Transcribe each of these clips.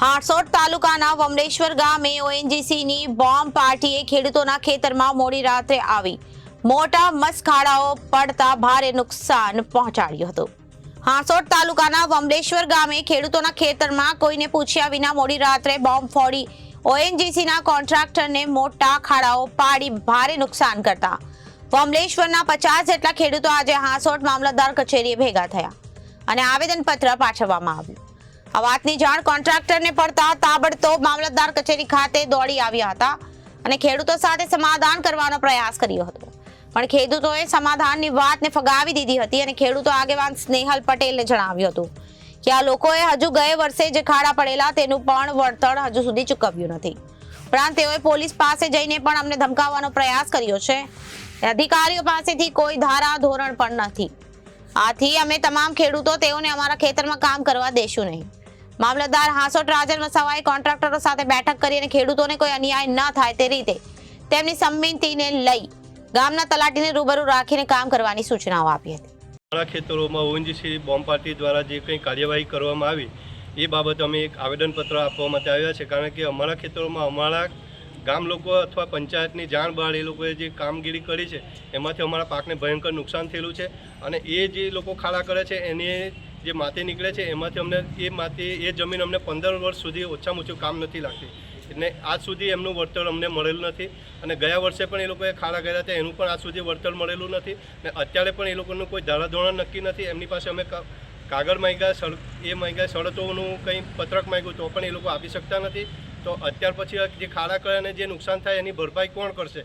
હારસોટ તાલુકાના વમરેશ્વર ગામે ઓએનજીસીની બોમ્બ પાર્ટીએ ખેડૂતોના ખેતરમાં મોડી રાત્રે આવી મોટા મસખાડાઓ પડતા ભારે નુકસાન પહોંચાડ્યું હતું. હાંસોટ તાલુકાના વમરેશ્વર ગામે ખેડૂતોના ખેતરમાં કોઈને પૂછ્યા વિના મોડી રાત્રે બોમ્બ ફોડી ઓએનજીસીના કોન્ટ્રાક્ટરને મોટા ખાડાઓ પાડી ભારે નુકસાન કરતા. વમલેશ્વરના પચાસ જેટલા ખેડૂતો આજે હાંસોટ મામલતદાર કચેરીએ ભેગા થયા અને આવેદનપત્ર પાઠવવામાં આવ્યું. આ વાતની જાણ કોન્ટ્રાક્ટરને પડતા તાબડતોબ મામલતદાર કચેરી ખાતે દોડી આવ્યા હતા અને ખેડૂતો સાથે સમાધાન કરવાનો પ્રયાસ કર્યો હતો. પણ ખેડૂતોએ સમાધાનની વાતને ફગાવી દીધી હતી અને ખેડૂતો આગેવાન સ્નેહલ પટેલે જણાવ્યું હતું કે આ લોકોએ હજુ ગયે વર્ષે જે ખાડા પડેલા તેનું પણ વળતર હજુ સુધી ચૂકવ્યું નથી. ઉપરાંત તેઓએ પોલીસ પાસે જઈને પણ અમને ધમકાવવાનો પ્રયાસ કર્યો છે. અધિકારીઓ પાસેથી કોઈ ધારા ધોરણ પણ નથી. આથી અમે તમામ ખેડૂતો તેઓને અમારા ખેતરમાં કામ કરવા દેશું નહીં. મામલતદાર હાંસોટ રાજન વસાવાએ કોન્ટ્રાક્ટરો સાથે બેઠક કરી અને ખેડૂતોને કોઈ અન્યાય ન થાય તે રીતે તેમની સંમતિને લઈ ગામના તલાટીને રૂબરૂ રાખીને કામ કરવાની સૂચનાઓ આપી હતી. અમારા ખેતરોમાં ઓએનજીસી બોમ્બ પાર્ટી દ્વારા જે કંઈ કાર્યવાહી કરવામાં આવી, એ બાબતે અમે એક આવેદનપત્ર આપવા માટે આવ્યા છે. કારણ કે અમારા ખેતરોમાં અમારા ગામ લોકો અથવા પંચાયતની જાણ બહાર એ લોકોએ જે કામગીરી કરી છે, એમાંથી અમારા પાકને ભયંકર નુકસાન થયેલું છે. અને એ જે લોકો ખાડા કરે છે, એની જે માતી નીકળે છે, એમાંથી અમને એ માટી, એ જમીન અમને પંદર વર્ષ સુધી ઓછામાં ઓછું કામ નથી લાગતી. એટલે આજ સુધી એમનું વળતર અમને મળેલું નથી. અને ગયા વર્ષે પણ એ લોકોએ ખાડા કર્યા હતા, એનું પણ આજ સુધી વળતર મળેલું નથી. ને અત્યારે પણ એ લોકોનું કોઈ ધારાધોરણ નક્કી નથી. એમની પાસે અમે કાગળ માંગ્યા, સળ, એ માંગ્યા શરતોનું કંઈ પત્રક માંગ્યું તો પણ એ લોકો આપી શકતા નથી. તો અત્યાર પછી જે ખાડા કરે અને જે નુકસાન થાય એની ભરપાઈ કોણ કરશે?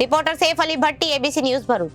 Reporter Saif Ali Bhatti ABC news Bharuch.